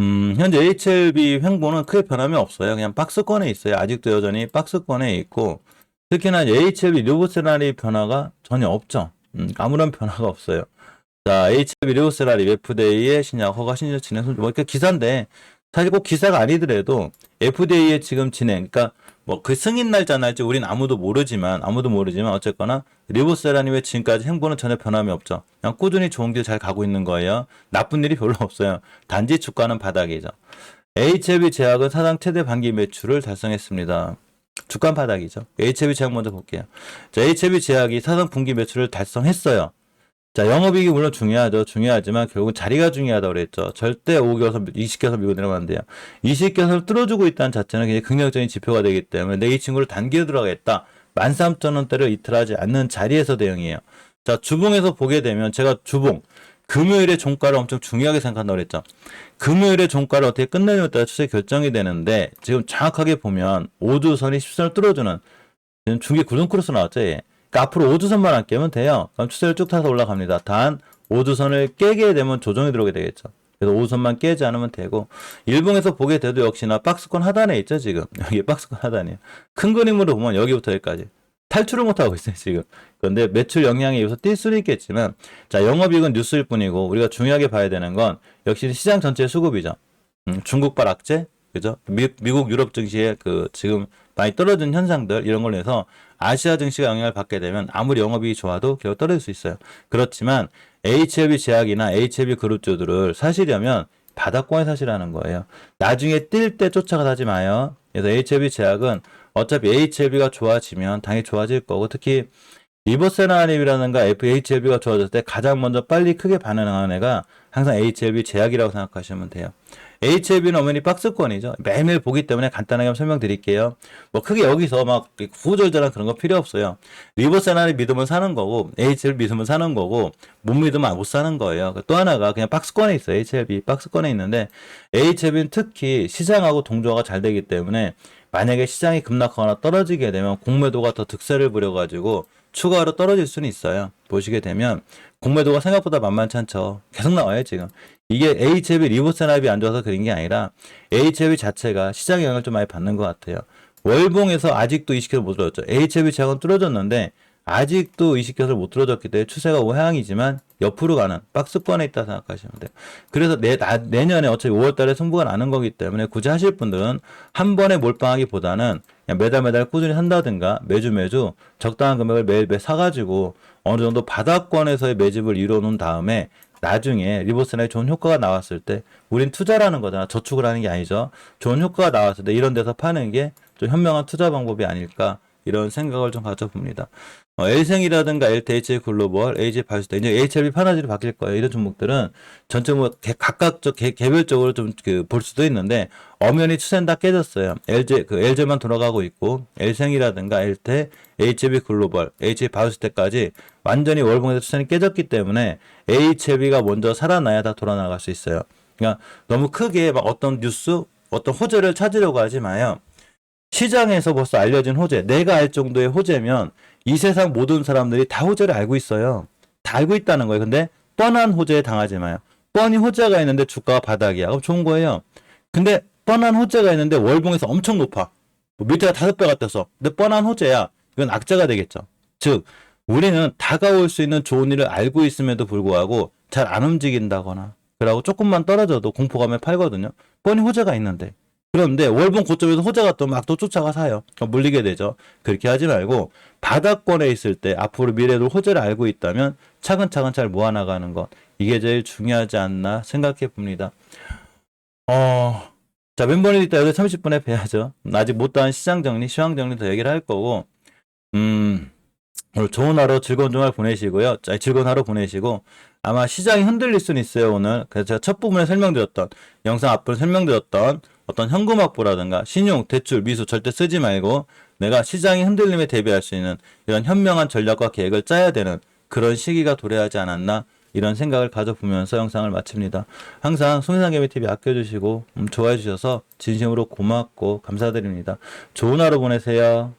음, 현재 HLB 횡보는 크게 변함이 없어요. 그냥 박스권에 있어요. 아직도 여전히 박스권에 있고, 특히나 HLB 리보세라리 변화가 전혀 없죠. 음, 아무런 변화가 없어요. 자, HLB 리보세라리 FDA의 신약 허가 신청 진행 손, 뭐, 이렇게 기사인데, 사실 꼭 기사가 아니더라도 FDA의 지금 진행, 그러니까 뭐 그 승인 날짜 날지 우린 아무도 모르지만 아무도 모르지만 어쨌거나 리보세라님의 지금까지 행보는 전혀 변함이 없죠. 그냥 꾸준히 좋은 길 잘 가고 있는 거예요. 나쁜 일이 별로 없어요. 단지 주가는 바닥이죠. HLB 제약은 사상 최대 반기 매출을 달성했습니다. 주가 바닥이죠. HLB 제약 먼저 볼게요. 자, HLB 제약이 사상 분기 매출을 달성했어요. 자, 영업이익이 물론 중요하죠. 중요하지만 결국은 자리가 중요하다고 그랬죠. 절대 5개월, 20개월 밀고 내려가면 안 돼요. 20개월을 뚫어주고 있다는 자체는 굉장히 긍정적인 지표가 되기 때문에 내 이 친구를 단기로 들어가겠다. 13,000원대를 이틀하지 않는 자리에서 대응이에요. 자, 주봉에서 보게 되면 제가 주봉, 금요일에 종가를 엄청 중요하게 생각한다고 그랬죠. 금요일에 종가를 어떻게 끝내냐에 따라 추세 결정이 되는데 지금 정확하게 보면 5주선이 10선을 뚫어주는 지금 중계 구름 크로스 나왔죠. 예. 그러니까 앞으로 5주선만 안 깨면 돼요. 그럼 추세를 쭉 타서 올라갑니다. 단 5주선을 깨게 되면 조정이 들어오게 되겠죠. 그래서 5주선만 깨지 않으면 되고 일봉에서 보게 돼도 역시나 박스권 하단에 있죠 지금 여기 박스권 하단이에요. 큰 그림으로 보면 여기부터 여기까지 탈출을 못하고 있어요 지금. 그런데 매출 영향이 여기서 뛸 수는 있겠지만 자 영업이익은 뉴스일 뿐이고 우리가 중요하게 봐야 되는 건 역시 시장 전체의 수급이죠. 음, 중국발 악재 그죠? 미, 미국 유럽 증시의 그 지금 많이 떨어진 현상들 이런 걸로 해서 아시아 증시가 영향을 받게 되면 아무리 영업이익이 좋아도 결국 떨어질 수 있어요. 그렇지만 HLB 제약이나 HLB 그룹주들을 사시려면 바닥권에 사시라는 거예요. 나중에 뛸 때 쫓아가 사지 마요. 그래서 HLB 제약은 어차피 HLB가 좋아지면 당연히 좋아질 거고 특히 리버세나림이라든가 FHLB가 좋아졌을 때 가장 먼저 빨리 크게 반응하는 애가 항상 HLB 제약이라고 생각하시면 돼요. HLB는 어머니 박스권이죠. 매일매일 보기 때문에 간단하게 설명드릴게요. 뭐 크게 여기서 막 구조절절한 그런 거 필요 없어요. 리버세나를 믿으면 사는 거고 HLB 믿으면 사는 거고 못 믿으면 못 사는 거예요. 또 하나가 그냥 박스권에 있어요. HLB 박스권에 있는데 HLB는 특히 시장하고 동조가 잘 되기 때문에 만약에 시장이 급락하거나 떨어지게 되면 공매도가 더 득세를 부려가지고 추가로 떨어질 수는 있어요. 보시게 되면 공매도가 생각보다 만만치 않죠. 계속 나와요, 지금. 이게 HLB 리보세납이 안 좋아서 그런 게 아니라 HLB 자체가 시장 영향을 좀 많이 받는 것 같아요. 월봉에서 아직도 20개를 못 들어졌죠. HLB 제약은 뚫어졌는데 아직도 20개를 못 들어졌기 때문에 추세가 우향이지만 옆으로 가는 박스권에 있다 생각하시면 돼요. 그래서 내, 나, 내년에 어차피 5월 달에 승부가 나는 거기 때문에 굳이 하실 분들은 한 번에 몰빵하기보다는 그냥 매달 매달 꾸준히 한다든가 매주 매주 적당한 금액을 매일 매 사가지고 어느 정도 바닥권에서의 매집을 이뤄 놓은 다음에 나중에 리버스나에 좋은 효과가 나왔을 때 우린 투자라는 거잖아. 저축을 하는 게 아니죠. 좋은 효과가 나왔을 때 이런 데서 파는 게 좀 현명한 투자 방법이 아닐까 이런 생각을 좀 가져봅니다. 어, 엘생이라든가 LTH 글로벌, AG 발수대 이제 HLB 파나지로 바뀔 거예요. 이런 종목들은 전체 뭐 개, 각각적 개, 개별적으로 좀 그 볼 수도 있는데 엄연히 추세는 다 깨졌어요. LG 그 LG만 돌아가고 있고 엘생이라든가 LT, HB 글로벌, HB 바이오스테까지 완전히 월봉에서 추세는 깨졌기 때문에 HB가 먼저 살아나야 다 돌아나갈 수 있어요. 그러니까 너무 크게 막 어떤 뉴스, 어떤 호재를 찾으려고 하지 마요. 시장에서 벌써 알려진 호재, 내가 알 정도의 호재면 이 세상 모든 사람들이 다 호재를 알고 있어요. 다 알고 있다는 거예요. 근데 뻔한 호재에 당하지 마요. 뻔히 호재가 있는데 주가가 바닥이야. 그럼 좋은 거예요. 근데 뻔한 호재가 있는데 월봉에서 엄청 높아. 뭐 밑에가 다섯 배 같아서. 근데 뻔한 호재야. 이건 악재가 되겠죠. 즉, 우리는 다가올 수 있는 좋은 일을 알고 있음에도 불구하고 잘 안 움직인다거나, 그러고 조금만 떨어져도 공포감에 팔거든요. 뻔히 호재가 있는데. 그런데 월봉 고점에서 호재가 또 막 또 쫓아가 사요. 그럼 물리게 되죠. 그렇게 하지 말고 바닥권에 있을 때 앞으로 미래도 호재를 알고 있다면 차근차근 잘 모아나가는 것. 이게 제일 중요하지 않나 생각해 봅니다. 어, 자, 멤버는 이따 8시 30분에 뵈야죠. 아직 못다한 시장 정리, 시황 정리 더 얘기를 할 거고, 음, 좋은 하루, 즐거운 주말 보내시고요. 자, 즐거운 하루 보내시고, 아마 시장이 흔들릴 수는 있어요, 오늘. 그래서 제가 첫 부분에 설명드렸던, 영상 앞부분 설명드렸던 어떤 현금 확보라든가 신용, 대출, 미수 절대 쓰지 말고 내가 시장이 흔들림에 대비할 수 있는 이런 현명한 전략과 계획을 짜야 되는 그런 시기가 도래하지 않았나 이런 생각을 가져보면서 영상을 마칩니다. 항상 송혜상 개미TV 아껴주시고 음, 좋아해 주셔서 진심으로 고맙고 감사드립니다. 좋은 하루 보내세요.